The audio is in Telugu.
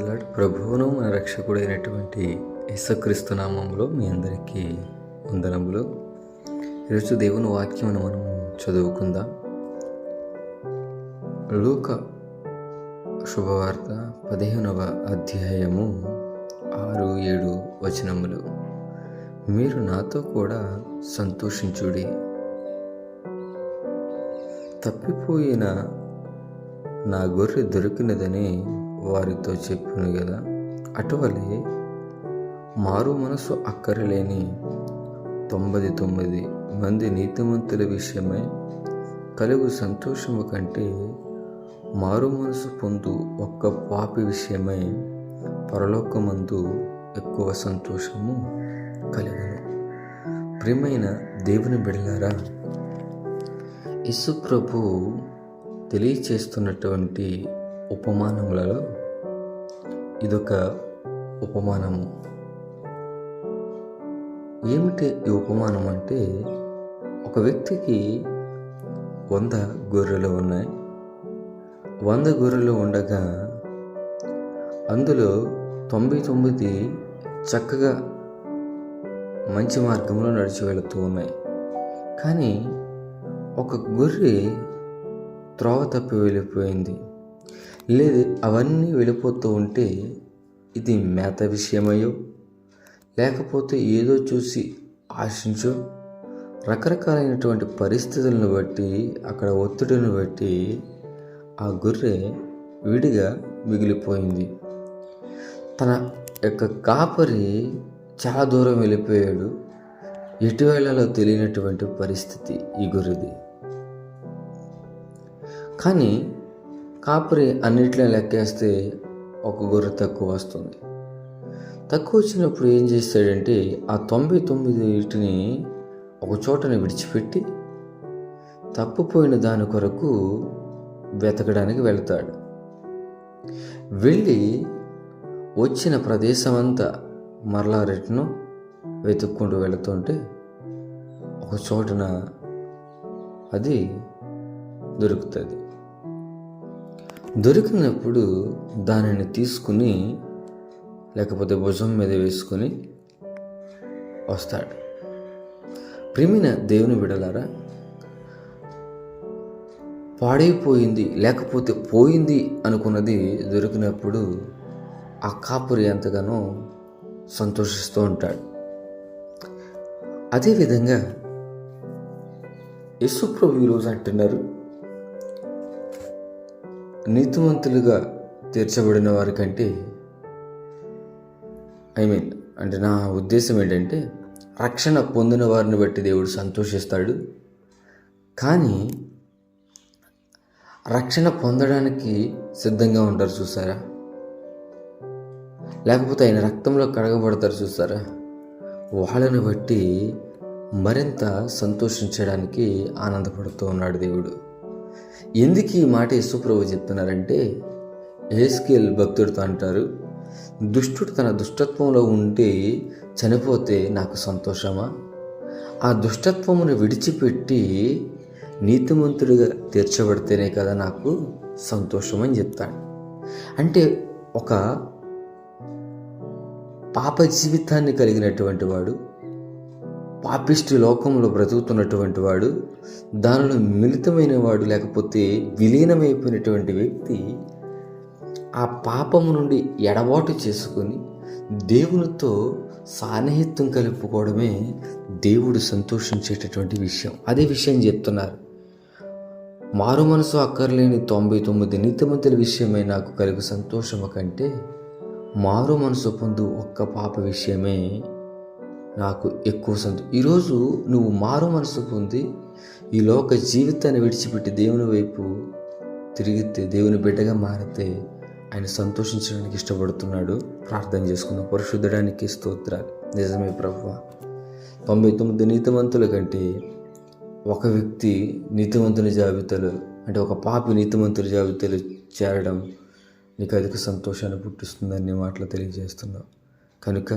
ఇలాంటి ప్రభువును మన రక్షకుడైనటువంటి యేసుక్రీస్తు నామంలో మీ అందరికీ వందనములు. ఈరోజు దేవుని వాక్యమును మనం చదువుకుందాం. లూక శుభవార్త పదిహేనవ అధ్యాయము ఆరు ఏడు వచనములు. మీరు నాతో కూడా సంతోషించుడి. తప్పిపోయిన నా గొర్రె దొరికినదని వారితో చెప్పును కదా అటువలే మారు మనసు అక్కరలేని తొంభై తొమ్మిది మంది నీతిమంతుల విషయమై కలుగు సంతోషము కంటే మారు మనసు పొందు ఒక్క పాపి విషయమై పరలోకమందు ఎక్కువ సంతోషము కలుగును. ప్రియమైన దేవుని బిడలారా యేసు ప్రభు తెలియచేస్తున్నటువంటి ఉపమానములలో ఇదొక ఉపమానము. ఏమిటి ఈ ఉపమానం అంటే ఒక వ్యక్తికి వంద గొర్రెలు ఉన్నాయి. వంద గొర్రెలు ఉండగా అందులో తొంభై తొమ్మిది చక్కగా మంచి మార్గంలో నడిచి వెళుతూ ఉన్నాయి. కానీ ఒక గొర్రె త్రోవ తప్పి వెళ్ళిపోయింది. లేదు అవన్నీ వెళ్ళిపోతూ ఉంటే ఇది మేత విషయమయ్యో? లేకపోతే ఏదో చూసి ఆశించో? రకరకాలైనటువంటి పరిస్థితులను బట్టి అక్కడ ఒత్తిడిని బట్టి ఆ గొర్రె విడిగా మిగిలిపోయింది. తన యొక్క కాపరి చాలా దూరం వెళ్ళిపోయాడు. ఎటు తెలియనటువంటి పరిస్థితి ఈ గొర్రెది. కానీ కాపరి అన్నిట్లో లెక్కేస్తే ఒక గొర్రె తక్కువ వస్తుంది. తక్కువ వచ్చినప్పుడు ఏం చేస్తాడంటే ఆ తొంభై తొమ్మిదిటిని ఒక చోటని విడిచిపెట్టి తప్పిపోయిన దాని కొరకు వెతకడానికి వెళ్తాడు. వెళ్ళి వచ్చిన ప్రదేశం అంతా మరలా రిటను వెతుక్కుంటూ వెళుతుంటే ఒక చోటన అది దొరుకుతుంది. దొరికినప్పుడు దానిని తీసుకుని లేకపోతే భుజం మీద వేసుకొని వస్తాడు. ప్రిమిన దేవుని విడలారా పాడైపోయింది లేకపోతే పోయింది అనుకున్నది దొరికినప్పుడు ఆ కాపురి ఎంతగానో సంతోషిస్తూ ఉంటాడు. అదేవిధంగా యశుప్రభు ఈరోజు అంటున్నారు నీతివంతులుగా తీర్చబడిన వారి కంటే ఐ మీన్ అంటే నా ఉద్దేశం ఏంటంటే రక్షణ పొందిన వారిని బట్టి దేవుడు సంతోషిస్తాడు. కానీ రక్షణ పొందడానికి సిద్ధంగా ఉంటారు చూసారా? లేకపోతే ఆయన రక్తంలో కడగబడతారు చూసారా? వాళ్ళని బట్టి మరింత సంతోషించడానికి ఆనందపడుతూ ఉన్నాడు దేవుడు. ఎందుకు ఈ మాట యేసుప్రభు చెప్తున్నారంటే ఏస్కేల్ భక్తుడితో అంటారు దుష్టుడు తన దుష్టత్వంలో ఉంటే చనిపోతే నాకు సంతోషమా? ఆ దుష్టత్వమును విడిచిపెట్టి నీతిమంతుడిగా తీర్చబడితేనే కదా నాకు సంతోషం అని చెప్తాడు. అంటే ఒక పాప జీవితాన్ని కలిగినటువంటి వాడు పాపిష్టి లోకంలో బ్రతుకుతున్నటువంటి వాడు దానిలో మిళితమైన వాడు లేకపోతే విలీనమైపోయినటువంటి వ్యక్తి ఆ పాపము నుండి ఎడబాటు చేసుకొని దేవునితో సాన్నిహిత్యం కలుపుకోవడమే దేవుడు సంతోషించేటటువంటి విషయం. అదే విషయం చెప్తున్నారు. మారు మనసు అక్కర్లేని తొంభై తొమ్మిది నీతిమంతుల విషయమే నాకు కలుగు సంతోషము కంటే మారు మనసు పొందు ఒక్క పాప విషయమే నాకు ఎక్కువ సంతో ఈరోజు నువ్వు మారు మనసు పొంది ఈ లోక జీవితాన్ని విడిచిపెట్టి దేవుని వైపు తిరిగితే దేవుని బిడ్డగా మారితే ఆయన సంతోషించడానికి ఇష్టపడుతున్నాడు. ప్రార్థన చేసుకున్న పరిశుద్ధడానికి స్తోత్ర నిజమే ప్రభు తొంభై తొమ్మిది నీతిమంతుల కంటే ఒక వ్యక్తి నీతిమంతుని జాబితాలో అంటే ఒక పాపి నీతిమంతుల జాబితాలో చేరడం నీకు అధిక సంతోషాన్ని పుట్టిస్తుందని మాటలు తెలియజేస్తున్నావు. కనుక